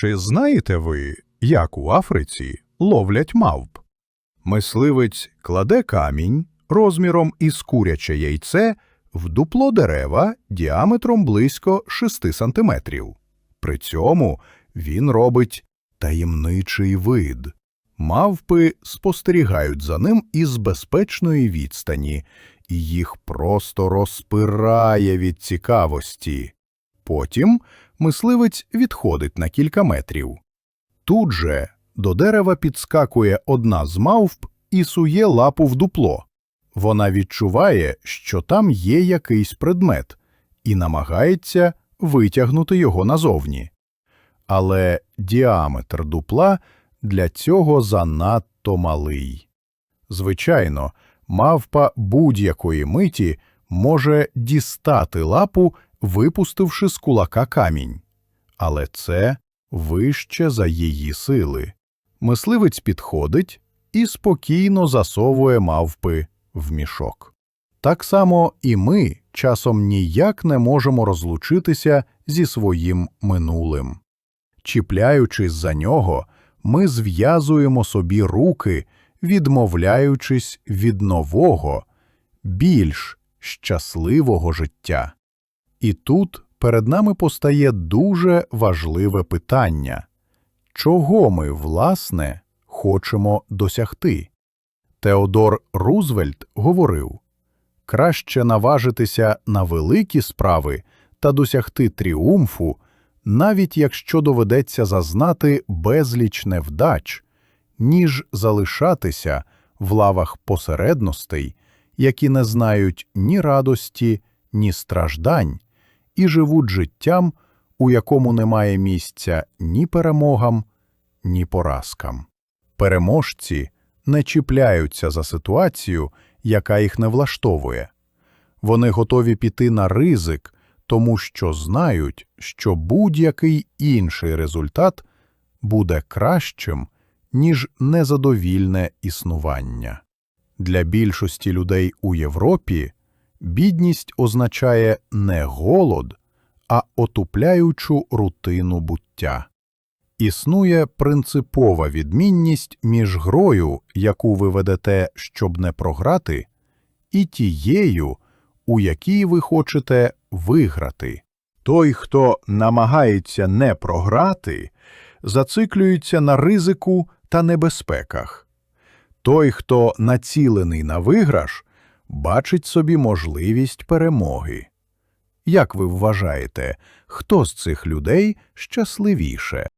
Чи знаєте ви, як у Африці ловлять мавп? Мисливець кладе камінь розміром із куряче яйце в дупло дерева діаметром близько 6 сантиметрів. При цьому він робить таємничий вид. Мавпи спостерігають за ним із безпечної відстані, і їх просто розпирає від цікавості. Потім мисливець відходить на кілька метрів. Тут же до дерева підскакує одна з мавп і сує лапу в дупло. Вона відчуває, що там є якийсь предмет, і намагається витягнути його назовні. Але діаметр дупла для цього занадто малий. Звичайно, мавпа будь-якої миті може дістати лапу, випустивши з кулака камінь. Але це вище за її сили. Мисливець підходить і спокійно засовує мавпи в мішок. Так само і ми часом ніяк не можемо розлучитися зі своїм минулим. Чіпляючись за нього, ми зв'язуємо собі руки, відмовляючись від нового, більш щасливого життя. І тут перед нами постає дуже важливе питання чого ми, власне, хочемо досягти? Теодор Рузвельт говорив краще наважитися на великі справи та досягти тріумфу, навіть якщо доведеться зазнати безліч невдач, ніж залишатися в лавах посередностей, які не знають ні радості, ні страждань, і живуть життям, у якому немає місця ні перемогам, ні поразкам. Переможці не чіпляються за ситуацію, яка їх не влаштовує. Вони готові піти на ризик, тому що знають, що будь-який інший результат буде кращим, ніж незадовільне існування. Для більшості людей у Європі бідність означає не голод, а отупляючу рутину буття. Існує принципова відмінність між грою, яку ви ведете, щоб не програти, і тією, у якій ви хочете виграти. Той, хто намагається не програти, зациклюється на ризику та небезпеках. Той, хто націлений на виграш, бачить собі можливість перемоги. Як ви вважаєте, хто з цих людей щасливіше?